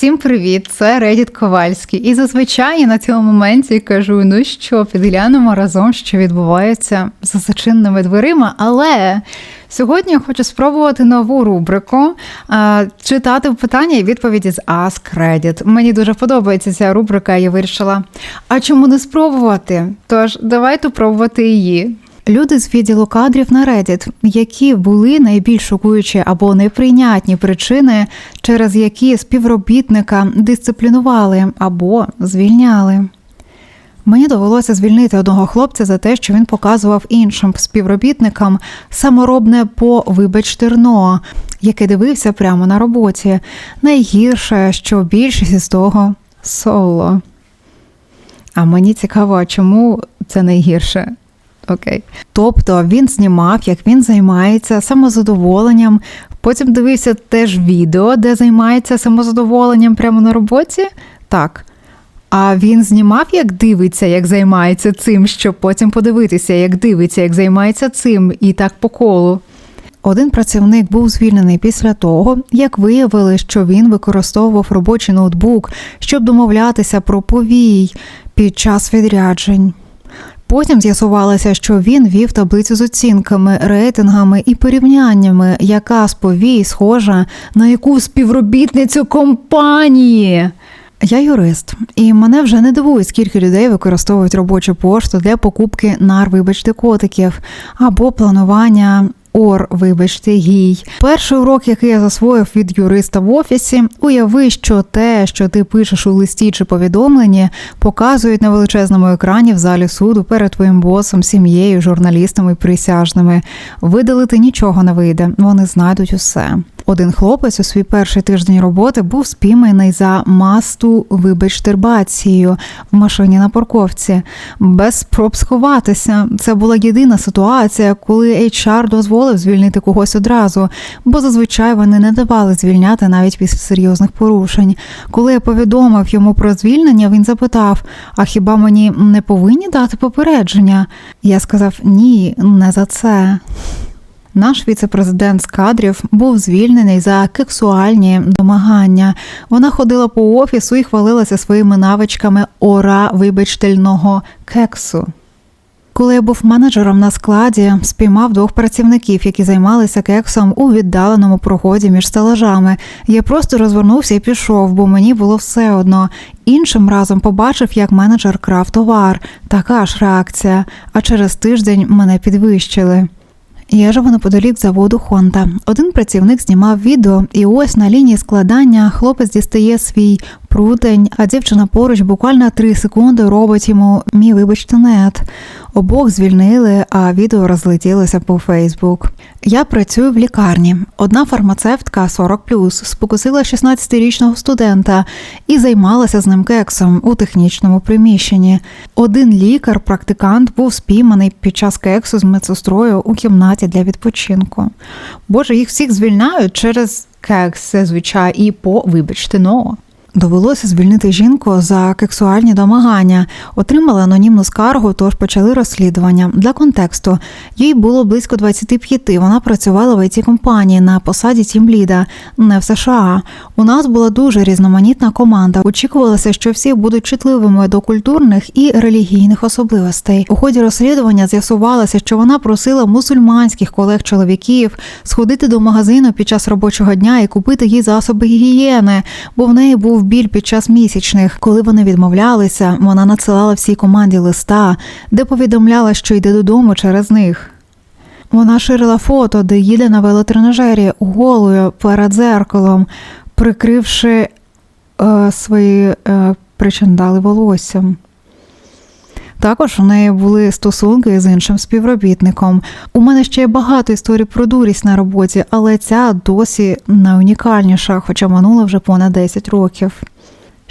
Всім привіт! Це Редіт Ковальський. І зазвичай я на цьому моменті кажу: ну що, підглянемо разом, що відбувається за зачинними дверима. Але сьогодні я хочу спробувати нову рубрику читати питання і відповіді з Ask Reddit. Мені дуже подобається ця рубрика, я вирішила. А чому не спробувати? Тож давайте пробувати її. Люди з відділу кадрів на Reddit, які були найбільш шокуючі або неприйнятні причини, через які співробітника дисциплінували або звільняли. Мені довелося звільнити одного хлопця за те, що він показував іншим співробітникам саморобне по вибач терно, яке дивився прямо на роботі. Найгірше, що більшість із того соло. А мені цікаво, чому це найгірше? Окей. Тобто він знімав, як він займається самозадоволенням. Потім дивився теж відео, де займається самозадоволенням прямо на роботі. Так. А він знімав, як дивиться, як займається цим, щоб потім подивитися, як дивиться, як займається цим, і так по колу. Один працівник був звільнений після того, як виявили, що він використовував робочий ноутбук, щоб домовлятися про повій під час відряджень. Потім з'ясувалося, що він вів таблицю з оцінками, рейтингами і порівняннями, яка з повій схожа на яку співробітницю компанії. Я юрист, і мене вже не дивує, скільки людей використовують робочу пошту для покупки нар, вибачте, котиків або планування. Ор, вибачте, гій. Перший урок, який я засвоїв від юриста в офісі, уяви, що те, що ти пишеш у листі чи повідомленні, показують на величезному екрані в залі суду перед твоїм босом, сім'єю, журналістами присяжними. Видалити нічого не вийде, вони знайдуть усе. Один хлопець у свій перший тиждень роботи був спійманий за масту вибачтербацією в машині на парковці, без спроб сховатися. Це була єдина ситуація, коли HR дозволив звільнити когось одразу, бо зазвичай вони не давали звільняти навіть після серйозних порушень. Коли я повідомив йому про звільнення, він запитав: А хіба мені не повинні дати попередження? Я сказав: ні, не за це. Наш віце-президент з кадрів був звільнений за кексуальні домагання. Вона ходила по офісу і хвалилася своїми навичками ора вибачтельного кексу. Коли я був менеджером на складі, спіймав двох працівників, які займалися кексом у віддаленому проході між стелажами. Я просто розвернувся і пішов, бо мені було все одно. Іншим разом побачив, як менеджер крав товар. Така ж реакція. А через тиждень мене підвищили. Я живу неподалік заводу Хонда. Один працівник знімав відео, і ось на лінії складання хлопець дістає свій прутень, а дівчина поруч буквально три секунди робить йому мій вибачте нет. Обох звільнили, а відео розлетілося по Фейсбук. Я працюю в лікарні. Одна фармацевтка 40+, спокусила 16-річного студента і займалася з ним кексом у технічному приміщенні. Один лікар-практикант був спійманий під час кексу з медсестрою у кімнаті для відпочинку. Боже, їх всіх звільняють через кекс, зазвичай, і по вибачте, но. Довелося звільнити жінку за кексуальні домагання, отримала анонімну скаргу, тож почали розслідування. Для контексту їй було близько 25, Вона працювала в it компанії на посаді тімліда, не в США. У нас була дуже різноманітна команда. Очікувалося, що всі будуть чутливими до культурних і релігійних особливостей. У ході розслідування з'ясувалося, що вона просила мусульманських колег-чоловіків сходити до магазину під час робочого дня і купити їй засоби гігієни, бо в неї був був біль під час місячних. Коли вони відмовлялися, вона надсилала всій команді листа, де повідомляла, що йде додому через них. Вона ширила фото, де їде на велотренажері голою перед зеркалом, прикривши е, свої е, причандали волоссям. Також у неї були стосунки з іншим співробітником. У мене ще є багато історій про дурість на роботі, але ця досі найунікальніша, хоча минуло вже понад 10 років.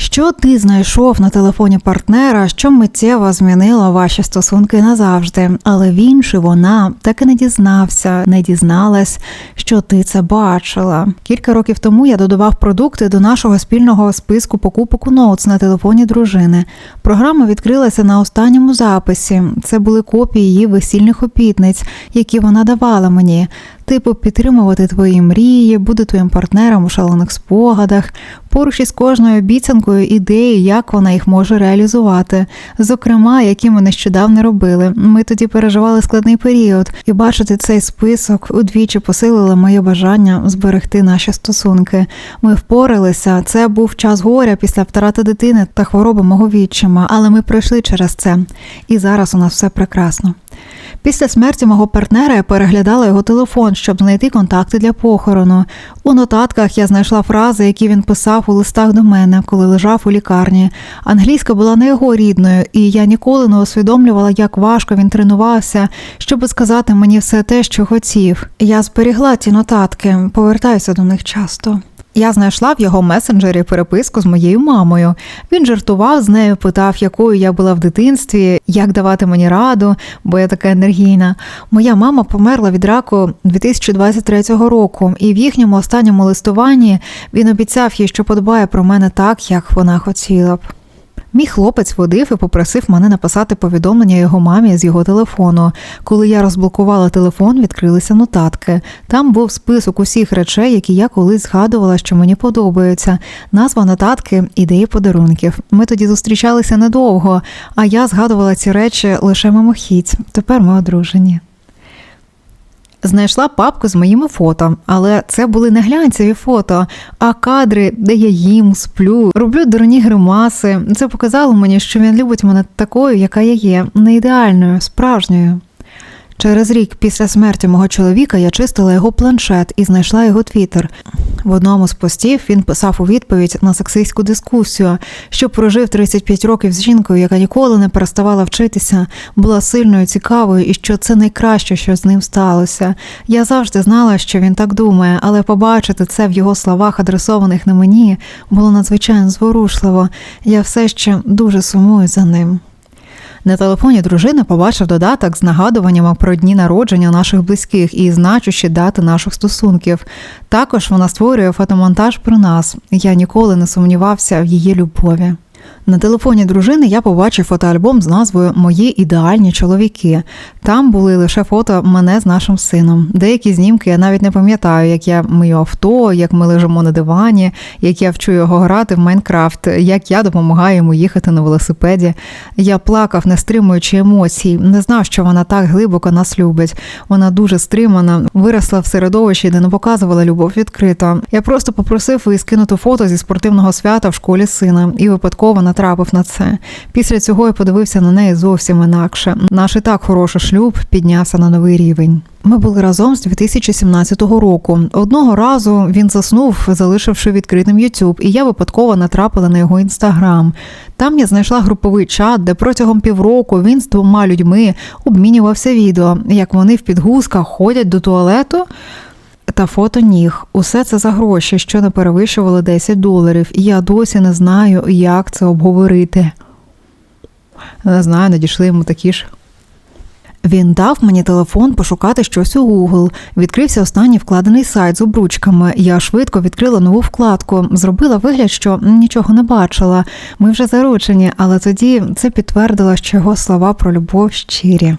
Що ти знайшов на телефоні партнера, що миттєво змінило ваші стосунки назавжди, але він чи вона так і не дізнався, не дізналась, що ти це бачила. Кілька років тому я додавав продукти до нашого спільного списку покупок у ноутс на телефоні дружини. Програма відкрилася на останньому записі. Це були копії її весільних обітниць, які вона давала мені. Типу підтримувати твої мрії, бути твоїм партнером у шалених спогадах, поруч із кожною обіцянкою ідеї, як вона їх може реалізувати. Зокрема, які ми нещодавно робили. Ми тоді переживали складний період, і бачити цей список удвічі посилило моє бажання зберегти наші стосунки. Ми впоралися. Це був час горя після втрати дитини та хвороби мого відчима, але ми пройшли через це. І зараз у нас все прекрасно. Після смерті мого партнера я переглядала його телефон, щоб знайти контакти для похорону. У нотатках я знайшла фрази, які він писав у листах до мене, коли лежав у лікарні. Англійська була не його рідною, і я ніколи не усвідомлювала, як важко він тренувався, щоб сказати мені все те, що хотів. Я зберігла ті нотатки, повертаюся до них часто. Я знайшла в його месенджері переписку з моєю мамою. Він жартував з нею, питав, якою я була в дитинстві, як давати мені раду, бо я така енергійна. Моя мама померла від раку 2023 року, і в їхньому останньому листуванні він обіцяв їй, що подбає про мене так, як вона хотіла б. Мій хлопець водив і попросив мене написати повідомлення його мамі з його телефону. Коли я розблокувала телефон, відкрилися нотатки. Там був список усіх речей, які я колись згадувала, що мені подобаються. Назва нотатки ідеї подарунків. Ми тоді зустрічалися недовго, а я згадувала ці речі лише мимохідь. Тепер ми одружені. Знайшла папку з моїми фото, але це були не глянцеві фото, а кадри, де я їм, сплю, роблю дурні гримаси. Це показало мені, що він любить мене такою, яка я є, не ідеальною, справжньою. Через рік після смерті мого чоловіка я чистила його планшет і знайшла його твіттер. В одному з постів він писав у відповідь на сексистську дискусію, що прожив 35 років з жінкою, яка ніколи не переставала вчитися, була сильною, цікавою, і що це найкраще, що з ним сталося. Я завжди знала, що він так думає, але побачити це в його словах, адресованих на мені, було надзвичайно зворушливо. Я все ще дуже сумую за ним. На телефоні дружини побачив додаток з нагадуваннями про дні народження наших близьких і значущі дати наших стосунків. Також вона створює фотомонтаж про нас. Я ніколи не сумнівався в її любові. На телефоні дружини я побачив фотоальбом з назвою Мої ідеальні чоловіки. Там були лише фото мене з нашим сином. Деякі знімки я навіть не пам'ятаю, як я мию авто, як ми лежимо на дивані, як я вчу його грати в Майнкрафт, як я допомагаю йому їхати на велосипеді. Я плакав, не стримуючи емоцій, не знав, що вона так глибоко нас любить. Вона дуже стримана, виросла в середовищі, де не показувала любов відкрито. Я просто попросив її скинути фото зі спортивного свята в школі сина і випадково натрапив на це. Після цього я подивився на неї зовсім інакше. Наш і так хороший шлюб піднявся на новий рівень. Ми були разом з 2017 року. Одного разу він заснув, залишивши відкритим YouTube, і я випадково натрапила на його інстаграм. Там я знайшла груповий чат, де протягом півроку він з двома людьми обмінювався відео, як вони в підгузках ходять до туалету. Та фото ніг. Усе це за гроші, що не перевищували 10 доларів, і я досі не знаю, як це обговорити. Не знаю, надійшли йому такі ж. Він дав мені телефон пошукати щось у Google. Відкрився останній вкладений сайт з обручками. Я швидко відкрила нову вкладку, зробила вигляд, що нічого не бачила. Ми вже заручені, але тоді це підтвердило, що його слова про любов щирі.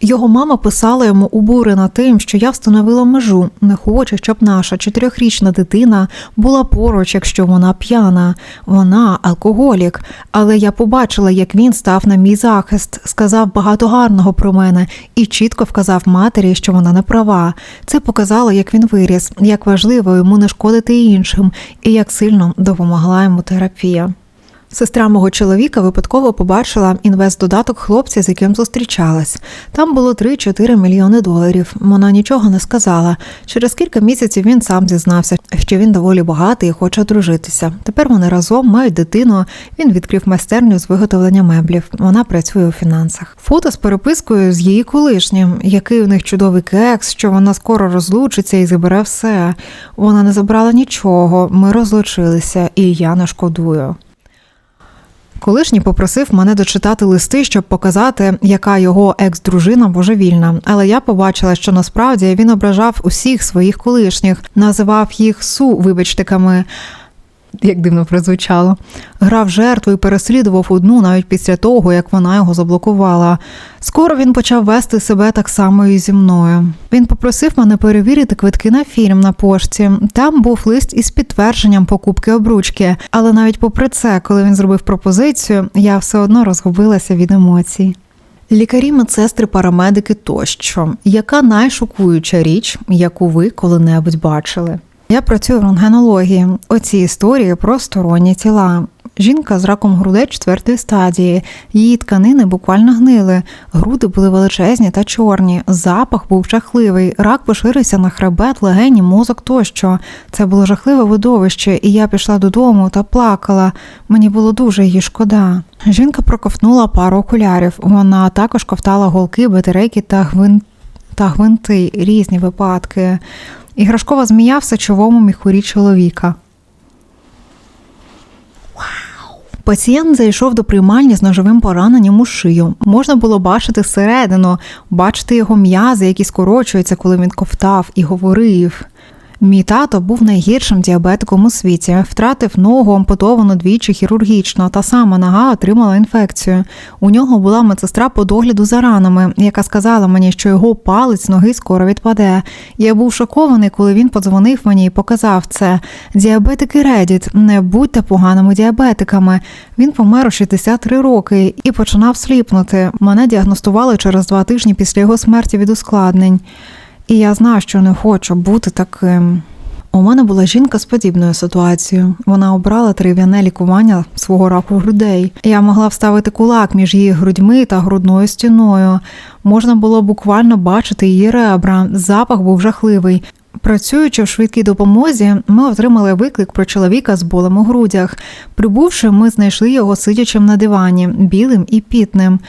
Його мама писала йому обурена тим, що я встановила межу, не хоче, щоб наша чотирьохрічна дитина була поруч, якщо вона п'яна. Вона алкоголік. Але я побачила, як він став на мій захист, сказав багато гарного про мене і чітко вказав матері, що вона не права. Це показало, як він виріс, як важливо йому не шкодити іншим, і як сильно допомогла йому терапія. Сестра мого чоловіка випадково побачила інвест-додаток хлопця, з яким зустрічалась. Там було 3-4 мільйони доларів. Вона нічого не сказала. Через кілька місяців він сам зізнався, що він доволі багатий і хоче одружитися. Тепер вони разом мають дитину. Він відкрив майстерню з виготовлення меблів. Вона працює у фінансах. Фото з перепискою з її колишнім, який у них чудовий кекс, що вона скоро розлучиться і забере все. Вона не забрала нічого. Ми розлучилися, і я не шкодую. Колишній попросив мене дочитати листи, щоб показати, яка його екс-дружина божевільна. Але я побачила, що насправді він ображав усіх своїх колишніх, називав їх су вибачтиками. Як дивно прозвучало. Грав жертву і переслідував одну навіть після того, як вона його заблокувала. Скоро він почав вести себе так само і зі мною. Він попросив мене перевірити квитки на фільм на пошті. Там був лист із підтвердженням покупки обручки. Але навіть попри це, коли він зробив пропозицію, я все одно розгубилася від емоцій. Лікарі, медсестри, парамедики тощо. Яка найшокуюча річ, яку ви коли-небудь бачили? Я працюю в рентгенології. Оці історії про сторонні тіла. Жінка з раком грудей четвертої стадії. Її тканини буквально гнили. Груди були величезні та чорні. Запах був жахливий. Рак поширився на хребет, легені, мозок тощо. Це було жахливе видовище, і я пішла додому та плакала. Мені було дуже її шкода. Жінка проковтнула пару окулярів. Вона також ковтала голки, батарейки та гвинт та гвинти, різні випадки. Іграшкова змія в сечовому міхурі чоловіка. Пацієнт зайшов до приймальні з ножовим пораненням у шию. Можна було бачити всередину, бачити його м'язи, які скорочуються, коли він ковтав і говорив. Мій тато був найгіршим діабетиком у світі, втратив ногу ампутовану двічі хірургічно, та сама нога отримала інфекцію. У нього була медсестра по догляду за ранами, яка сказала мені, що його палець ноги скоро відпаде. Я був шокований, коли він подзвонив мені і показав це. Діабетики Редіт, не будьте поганими діабетиками. Він помер у 63 роки і починав сліпнути. Мене діагностували через два тижні після його смерті від ускладнень. І я знаю, що не хочу бути таким. У мене була жінка з подібною ситуацією. Вона обрала трив'яне лікування свого раку грудей. Я могла вставити кулак між її грудьми та грудною стіною. Можна було буквально бачити її ребра. Запах був жахливий. Працюючи в швидкій допомозі, ми отримали виклик про чоловіка з болем у грудях. Прибувши, ми знайшли його сидячим на дивані, білим і пітним.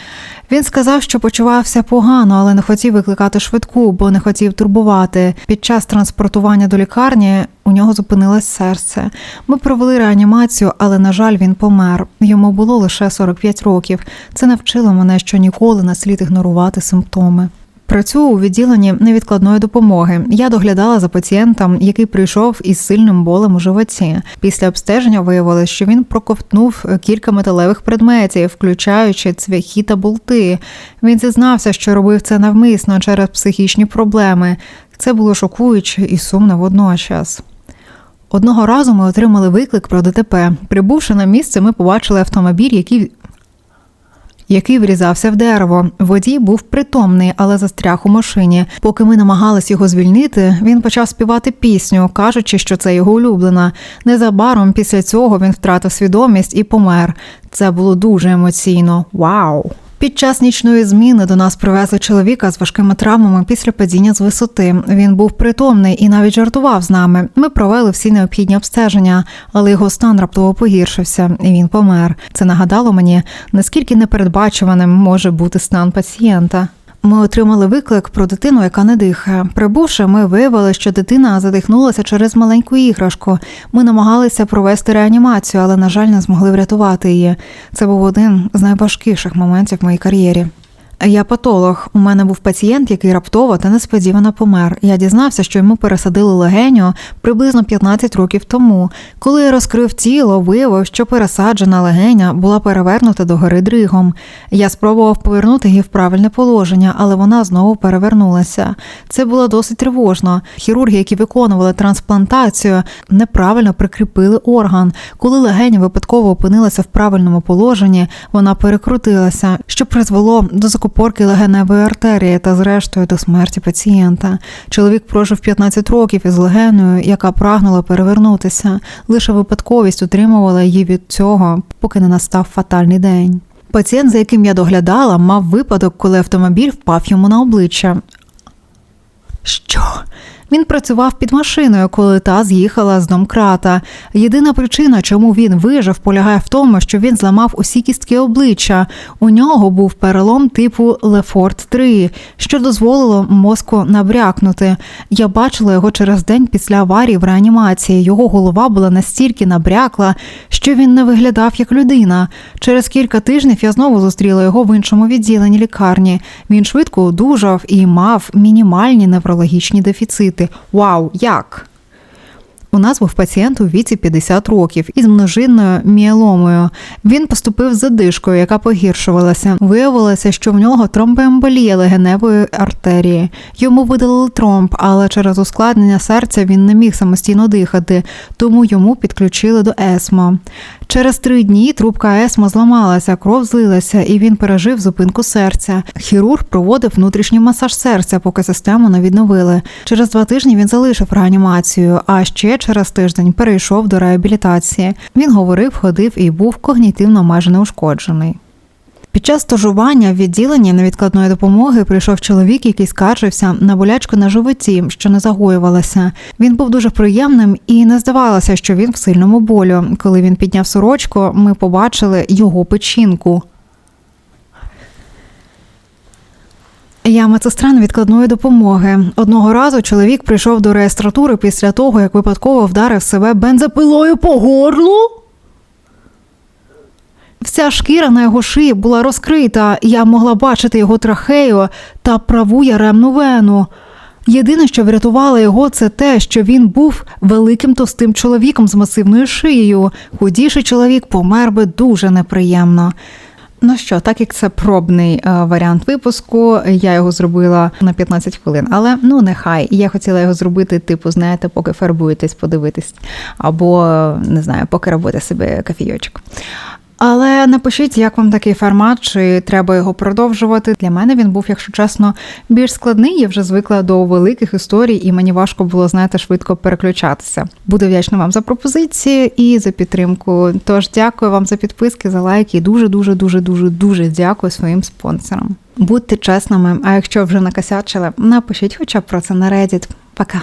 Він сказав, що почувався погано, але не хотів викликати швидку, бо не хотів турбувати. Під час транспортування до лікарні у нього зупинилось серце. Ми провели реанімацію, але, на жаль, він помер. Йому було лише 45 років. Це навчило мене, що ніколи не слід ігнорувати симптоми. Працюю у відділенні невідкладної допомоги. Я доглядала за пацієнтом, який прийшов із сильним болем у животі. Після обстеження виявилось, що він проковтнув кілька металевих предметів, включаючи цвяхи та болти. Він зізнався, що робив це навмисно через психічні проблеми. Це було шокуюче і сумно водночас. Одного разу ми отримали виклик про ДТП. Прибувши на місце, ми побачили автомобіль, який який врізався в дерево. Водій був притомний, але застряг у машині. Поки ми намагались його звільнити, він почав співати пісню, кажучи, що це його улюблена. Незабаром після цього він втратив свідомість і помер. Це було дуже емоційно. Вау! Під час нічної зміни до нас привезли чоловіка з важкими травмами після падіння з висоти. Він був притомний і навіть жартував з нами. Ми провели всі необхідні обстеження, але його стан раптово погіршився, і він помер. Це нагадало мені, наскільки непередбачуваним може бути стан пацієнта. Ми отримали виклик про дитину, яка не дихає. Прибувши, ми виявили, що дитина задихнулася через маленьку іграшку. Ми намагалися провести реанімацію, але, на жаль, не змогли врятувати її. Це був один з найважкіших моментів в моїй кар'єрі. Я патолог. У мене був пацієнт, який раптово та несподівано помер. Я дізнався, що йому пересадили легеню приблизно 15 років тому. Коли я розкрив тіло, виявив, що пересаджена легеня була перевернута до гори дригом. Я спробував повернути її в правильне положення, але вона знову перевернулася. Це було досить тривожно. Хірурги, які виконували трансплантацію, неправильно прикріпили орган. Коли легеня випадково опинилася в правильному положенні, вона перекрутилася, що призвело до закупівлі Порки легеневої артерії та, зрештою, до смерті пацієнта. Чоловік прожив 15 років із легеною, яка прагнула перевернутися. Лише випадковість утримувала її від цього, поки не настав фатальний день. Пацієнт, за яким я доглядала, мав випадок, коли автомобіль впав йому на обличчя. Що? Він працював під машиною, коли та з'їхала з домкрата. Єдина причина, чому він вижив, полягає в тому, що він зламав усі кістки обличчя. У нього був перелом типу Лефорт 3 що дозволило мозку набрякнути. Я бачила його через день після аварії в реанімації. Його голова була настільки набрякла, що він не виглядав як людина. Через кілька тижнів я знову зустріла його в іншому відділенні лікарні. Він швидко одужав і мав мінімальні неврологічні дефіцити. Вау, як? У нас був пацієнт у віці 50 років із множинною міеломою. Він поступив з задишкою, яка погіршувалася. Виявилося, що в нього тромбоемболія легеневої артерії. Йому видалили тромб, але через ускладнення серця він не міг самостійно дихати, тому йому підключили до ЕСМО. Через три дні трубка ЕСМО зламалася, кров злилася, і він пережив зупинку серця. Хірург проводив внутрішній масаж серця, поки систему не відновили. Через два тижні він залишив реанімацію, а ще через тиждень перейшов до реабілітації. Він говорив, ходив і був когнітивно майже неушкоджений. Під час стажування в відділенні невідкладної допомоги прийшов чоловік, який скаржився на болячку на животі, що не загоювалася. Він був дуже приємним і не здавалося, що він в сильному болю. Коли він підняв сорочку, ми побачили його печінку. Я медсестра невідкладної допомоги. Одного разу чоловік прийшов до реєстратури після того, як випадково вдарив себе бензопилою по горлу. Вся шкіра на його шиї була розкрита, я могла бачити його трахею та праву яремну вену. Єдине, що врятувало його, це те, що він був великим товстим чоловіком з масивною шиєю. Худіший чоловік помер би дуже неприємно. Ну що, так як це пробний е, варіант випуску, я його зробила на 15 хвилин, але ну нехай. Я хотіла його зробити, типу, знаєте, поки фарбуєтесь, подивитись, або не знаю, поки робите собі кофійочок. Але напишіть, як вам такий формат, чи треба його продовжувати. Для мене він був, якщо чесно, більш складний. Я вже звикла до великих історій, і мені важко було, знаєте, швидко переключатися. Буду вдячна вам за пропозиції і за підтримку. Тож дякую вам за підписки, за лайки. і Дуже, дуже, дуже, дуже, дуже дякую своїм спонсорам. Будьте чесними. А якщо вже накосячили, напишіть хоча б про це на Reddit. Пока.